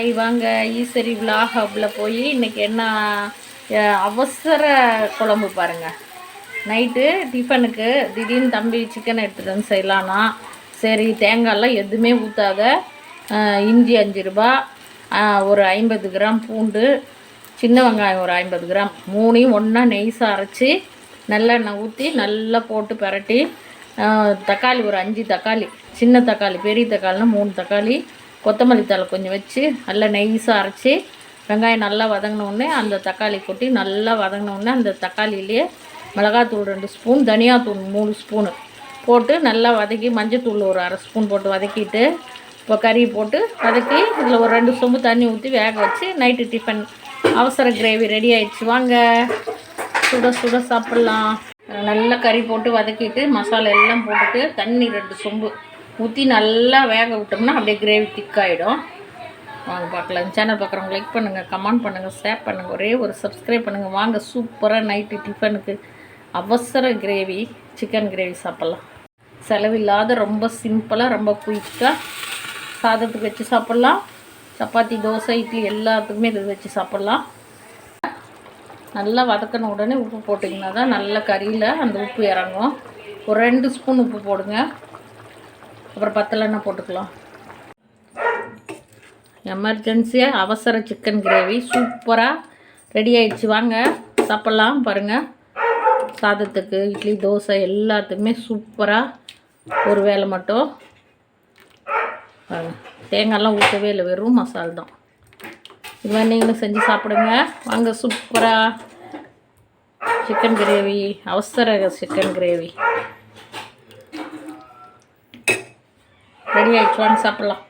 Hi வாங்க Eswari vlog ஹப்பில் போய் இன்றைக்கி என்ன அவசர குழம்பு பாருங்கள் நைட்டு டிஃபனுக்கு திடீர்னு தம்பி சிக்கன் எடுத்துகிட்டு வந்து செய்யலான்னா சரி தேங்காயெல்லாம் எதுவுமே ஊற்றாத இஞ்சி அஞ்சு ரூபா ஒரு ஐம்பது கிராம் பூண்டு சின்ன வெங்காயம் ஒரு ஐம்பது கிராம் மூணையும் ஒன்றா நெய்ஸாக அரைச்சி நல்லெண்ணெய் ஊற்றி நல்லா போட்டு பிரட்டி தக்காளி ஒரு அஞ்சு தக்காளி சின்ன தக்காளி பெரிய தக்காளினா மூணு தக்காளி கொத்தமல்லி தழை கொஞ்சம் வச்சு நல்லா நெய்ஸாக அரைச்சி வெங்காயம் நல்லா வதங்கினோடனே அந்த தக்காளி கொட்டி நல்லா வதங்கினோடனே அந்த தக்காளியிலேயே மிளகாத்தூள் ரெண்டு ஸ்பூன் தனியாத்தூள் மூணு ஸ்பூனு போட்டு நல்லா வதக்கி மஞ்சத்தூள் ஒரு அரை ஸ்பூன் போட்டு வதக்கிட்டு இப்போ கறி போட்டு வதக்கி இதில் ஒரு ரெண்டு சொம்பு தண்ணி ஊற்றி வேக வச்சு நைட்டு டிஃபன் அவசர கிரேவி ரெடி ஆயிடுச்சு. வாங்க சுட சுட சாப்பிட்லாம். நல்லா கறி போட்டு வதக்கிட்டு மசாலா எல்லாம் போட்டுட்டு தண்ணி ரெண்டு சொம்பு. ஊற்றி நல்லா வேக விட்டோம்னா அப்படியே கிரேவி திக்காயிடும் வாங்க பார்க்கலாம். சேனல் பார்க்குறவங்க லைக் பண்ணுங்கள் கமெண்ட் பண்ணுங்கள் ஷேர் பண்ணுங்கள் ஒரே ஒரு சப்ஸ்கிரைப் பண்ணுங்கள் வாங்க சூப்பராக நைட்டு டிஃபனுக்கு அவசர கிரேவி சிக்கன் கிரேவி சாப்பிட்லாம். செலவில்லாத ரொம்ப சிம்பிளாக ரொம்ப குயிக்காக சாதத்துக்கு வச்சு சாப்பிட்லாம். சப்பாத்தி தோசை இட்லி எல்லாத்துக்குமே இது வச்சு சாப்பிட்லாம். நல்லா வதக்கின உடனே உப்பு போட்டிங்கன்னா தான் நல்ல கறியில் அந்த உப்பு இறங்கும். ஒரு ரெண்டு ஸ்பூன் உப்பு போடுங்க. அப்புறம் பத்தலைன்னா போட்டுக்கலாம்? எமர்ஜென்சியாக அவசர சிக்கன் கிரேவி சூப்பராக ரெடி ஆயிடுச்சு. வாங்க சாப்பிட்லாம் பாருங்கள் சாதத்துக்கு இட்லி தோசை எல்லாத்துக்குமே சூப்பராக ஒரு வேளை மட்டும். தேங்காயெல்லாம் ஊற்றவே இல்லை வெறும் மசால் தான். இது மாதிரி நீங்களும் செஞ்சு சாப்பிடுங்க. வாங்க சூப்பராக சிக்கன் கிரேவி அவசர சிக்கன் கிரேவி ரெடி ஆயிடுச்சு வாங்க சாப்பிட்லாம்.